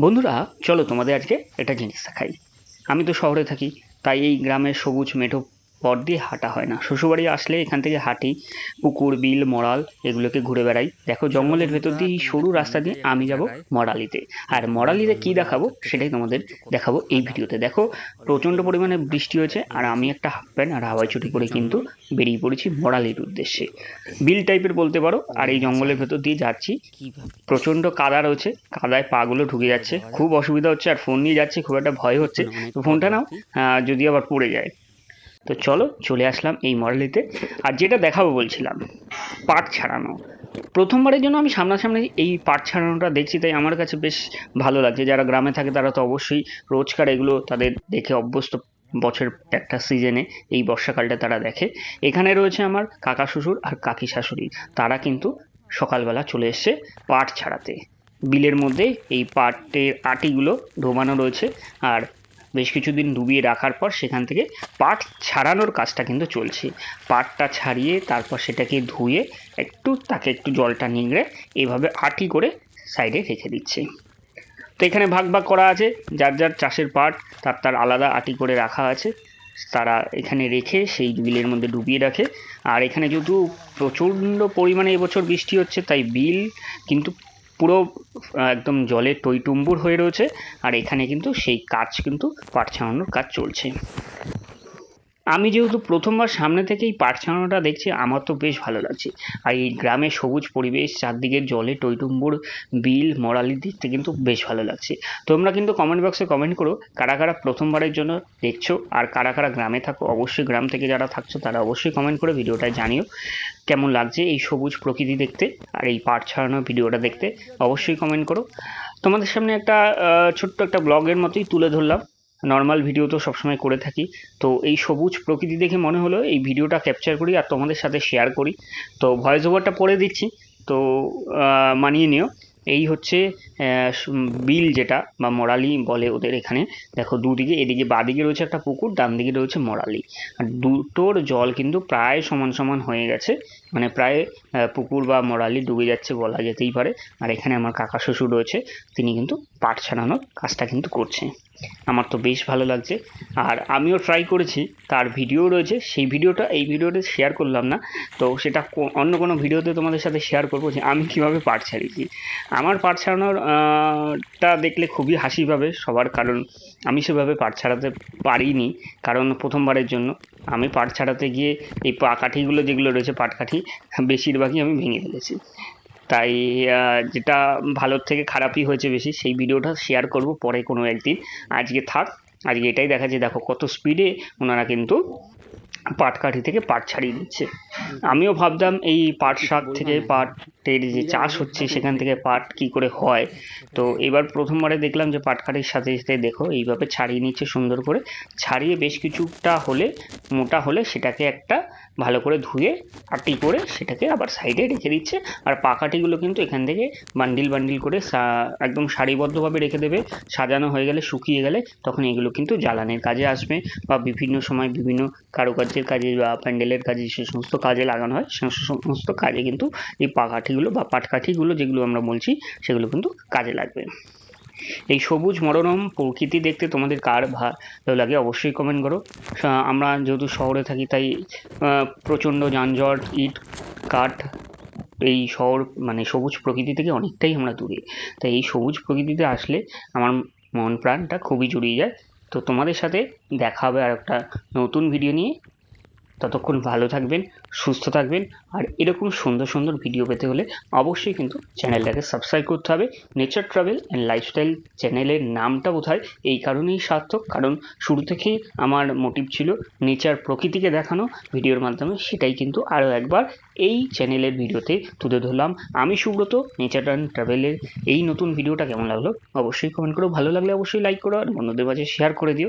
বন্ধুরা, চলো তোমাদের আজকে একটা জিনিস দেখাই। আমি তো শহরে থাকি, তাই এই গ্রামের সবুজ মেঠো পথ দিয়ে হাঁটা হয় না। শ্বশুরবাড়ি আসলে এখান থেকে হাঁটি, পুকুর, বিল মরাল এগুলোকে ঘুরে বেড়াই। দেখো, জঙ্গলের ভেতর দিয়ে এই সরু রাস্তা দিয়ে আমি যাব মরালিতে আর মরালিতে কি দেখাবো সেটাই তোমাদের দেখাবো এই ভিডিওতে। দেখো, প্রচণ্ড পরিমাণে বৃষ্টি হয়েছে আর আমি একটা হাফ প্যান্ট আর হাওয়াই চুটি করে কিন্তু বেরিয়ে পড়েছি মরালির উদ্দেশ্যে। বিল টাইপের বলতে পারো, আর এই জঙ্গলের ভেতর দিয়ে যাচ্ছি। প্রচণ্ড কাদা রয়েছে, কাদায় পাগুলো ঢুকে যাচ্ছে। খুব অসুবিধা হচ্ছে আর ফোন নিয়ে যাচ্ছে, খুব একটা ভয় হচ্ছে। তো ফোনটা নাও যদি আবার পড়ে যায়। তো চলো চলে আসলাম এই মডেলিতে আর যেটা দেখাবো বলছিলাম, পাট ছাড়ানো। প্রথমবারের জন্য আমি সামনাসামনি এই পাট ছাড়ানোটা দেখছি, তাই আমার কাছে বেশ ভালো লাগছে। যারা গ্রামে থাকে তারা তো অবশ্যই রোজকার এগুলো তাদের দেখে অভ্যস্ত বছর একটা সিজনে এই বর্ষাকালটা তারা দেখে। এখানে রয়েছে আমার কাকা শ্বশুর আর কাকি শাশুড়ি। তারা কিন্তু সকালবেলা চলে এসছে পাট ছাড়াতে। বিলের মধ্যে এই পাটের আটিগুলো ডোবানো রয়েছে। আর বেশ কিছুদিন ডুবিয়ে রাখার পর সেখান থেকে পাট ছাড়ানোর কাজটা কিন্তু চলছে। পাটটা ছাড়িয়ে তারপর সেটাকে ধুয়ে একটু, তাকে একটু জলটা নিংড়ে এইভাবে আটি করে সাইডে রেখে দিচ্ছে। তো এখানে ভাগ ভাগ করা আছে, যার যার চাষের পাট, তার তার আলাদা আটি করে রাখা আছে, তারা এখানে রেখে সেই বিলের মধ্যে ডুবিয়ে রাখে। আর এখানে যেহেতু প্রচণ্ড পরিমাণে এবছর বৃষ্টি হচ্ছে, তাই বিল কিন্তু পুরো একদম জলে টইটুম্বুর হয়ে রয়েছে। আর এখানে কিন্তু সেই কাজ কিন্তু পাট ছাড়ানোর কাজ চলছে। আমি যেহেতু প্রথমবার সামনে থেকেই পাট ছাড়ানোটা দেখছি, আমার তো বেশ ভালো লাগছে। আর এই গ্রামের সবুজ পরিবেশ, চারদিকে জলে টইটুম্বুর, বিল মরালি দেখতে কিন্তু বেশ ভালো লাগছে। তোমরা কিন্তু কমেন্ট বক্সে কমেন্ট করো, কারা কারা প্রথমবারের জন্য দেখছ, আর কারা কারা গ্রামে থাকো, অবশ্যই গ্রাম থেকে যারা থাকছো, তারা অবশ্যই কমেন্ট করে ভিডিওটা জানিও। কেমন লাগছে এই সবুজ প্রকৃতি দেখতে আর এই পাট ছাড়ানো ভিডিওটা দেখতে অবশ্যই কমেন্ট করো। তোমাদের সামনে একটা ছোট্ট একটা ব্লগের মতোই তুলে ধরলাম। নর্মাল ভিডিও তো সবসময় করে থাকি। তো এই সবুজ প্রকৃতি দেখে মনে হলো এই ভিডিওটা ক্যাপচার করি আর তোমাদের সাথে শেয়ার করি। তো ভয়েস ওভারটা পড়ে দিচ্ছি। তো মানিয়ে নিও। এই হচ্ছে বিল যেটা বা মরালি বলে ওদের এখানে। দেখো দুদিকে, এদিকে বাদিকে রয়েছে একটা পুকুর ডান দিকে রয়েছে মরালি। আর দুটোর জল কিন্তু প্রায় সমান সমান হয়ে গেছে। মানে প্রায় পুকুর বা মরালি ডুবে যাচ্ছে বলা যেতেই পারে। আর এখানে আমার কাকা শ্বশুর রয়েছে তিনি কিন্তু পাট ছাড়ানোর কাজটা কিন্তু করছে। আমার তো বেশ ভালো লাগছে। আর আমিও ট্রাই করেছি তার ভিডিও রয়েছে। সেই ভিডিওটা এই ভিডিওতে শেয়ার করলাম না। তো সেটা অন্য কোনো ভিডিওতে তোমাদের সাথে শেয়ার করব যে আমি কীভাবে পাট ছাড়িয়েছি। আমার পাট ছাড়ানোর আহ, টা দেখলে খুবই হাসি পাবে সবার কারণ আমি সেভাবে পাট ছাড়াতে পারিনি। কারণ প্রথমবারের জন্য আমি পাট ছাড়াতে গিয়ে এই পা কাঠিগুলো যেগুলো রয়েছে পাট কাঠি বেশিরভাগই আমি ভেঙে ফেলেছি। তাই যেটা ভালোর থেকে খারাপই হয়েছে বেশি সেই ভিডিওটা শেয়ার করব পরে কোনো একদিন। আজকে থাক আজকে এটাই দেখা যে দেখো কত স্পিডে ওনারা কিন্তু পাটকাঠি থেকে পাট ছাড়িয়ে দিচ্ছে। আমিও ভাবতাম এই পাট শাক থেকে পাটের যে চাষ হচ্ছে সেখান থেকে পাট কি করে হয়। তো এবার প্রথমবারে দেখলাম যে পাটকাঠির সাথে সাথে দেখো এইভাবে ছাড়িয়ে নিচ্ছে সুন্দর করে। ছাড়িয়ে বেশ কিছুটা হলে মোটা হলে সেটাকে একটা ভালো করে ধুয়ে আটি করে সেটাকে আবার সাইডে রেখে দিচ্ছে। আর পাকাটিগুলো কিন্তু এখান থেকে বান্ডিল বান্ডিল করে সা- একদম সারিবদ্ধভাবে রেখে দেবে। সাজানো হয়ে গেলে শুকিয়ে গেলে তখন এগুলো কিন্তু জ্বালানির কাজে আসবে বা বিভিন্ন সময় বিভিন্ন কারুকার্যের কাজে বা প্যান্ডেলের কাজে সে সমস্ত কাজে লাগানো হয় সে সমস্ত কাজে কিন্তু এই পাকাঠিগুলো বা পাটকাঠিগুলো যেগুলো আমরা বলছি, সেগুলো কিন্তু কাজে লাগবে। এই সবুজ মনোরম প্রকৃতি দেখতে তোমাদের কার ভালো লাগে অবশ্যই কমেন্ট করো। আমরা যেহেতু শহরে থাকি, তাই প্রচণ্ড যানজট, ইট, কাঠ, এই শহর মানে সবুজ প্রকৃতি থেকে অনেকটাই আমরা দূরে। তাই এই সবুজ প্রকৃতিতে আসলে আমার মন প্রাণটা খুবই জুড়িয়ে যায়। তো তোমাদের সাথে দেখা হবে আর একটা নতুন ভিডিও নিয়ে। ততক্ষণ ভালো থাকবেন। সুস্থ থাকবেন। আর এরকম সুন্দর সুন্দর ভিডিও পেতে হলে অবশ্যই কিন্তু চ্যানেলটাকে সাবস্ক্রাইব করতে হবে। নেচার ট্রাভেল অ্যান্ড লাইফস্টাইল চ্যানেলের নামটা বোধহয় এই কারণেই সার্থক। কারণ শুরু থেকেই আমার মোটিভ ছিল নেচার প্রকৃতিকে দেখানো। ভিডিওর মাধ্যমে সেটাই কিন্তু আরও একবার এই চ্যানেলের ভিডিওতে তুলে ধরলাম। আমি সুব্রত নেচার অ্যান্ড ট্রাভেলের এই নতুন ভিডিওটা কেমন লাগল অবশ্যই কমেন্ট করো। ভালো লাগলে অবশ্যই লাইক করো আর বন্ধুদের মাঝে শেয়ার করে দিও।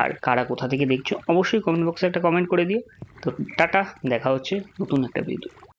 আর কারা কোথা থেকে দেখছ অবশ্যই কমেন্ট বক্সে একটা কমেন্ট করে দিও। তো টাটা দেখা হচ্ছে নতুন একটা ভিডিও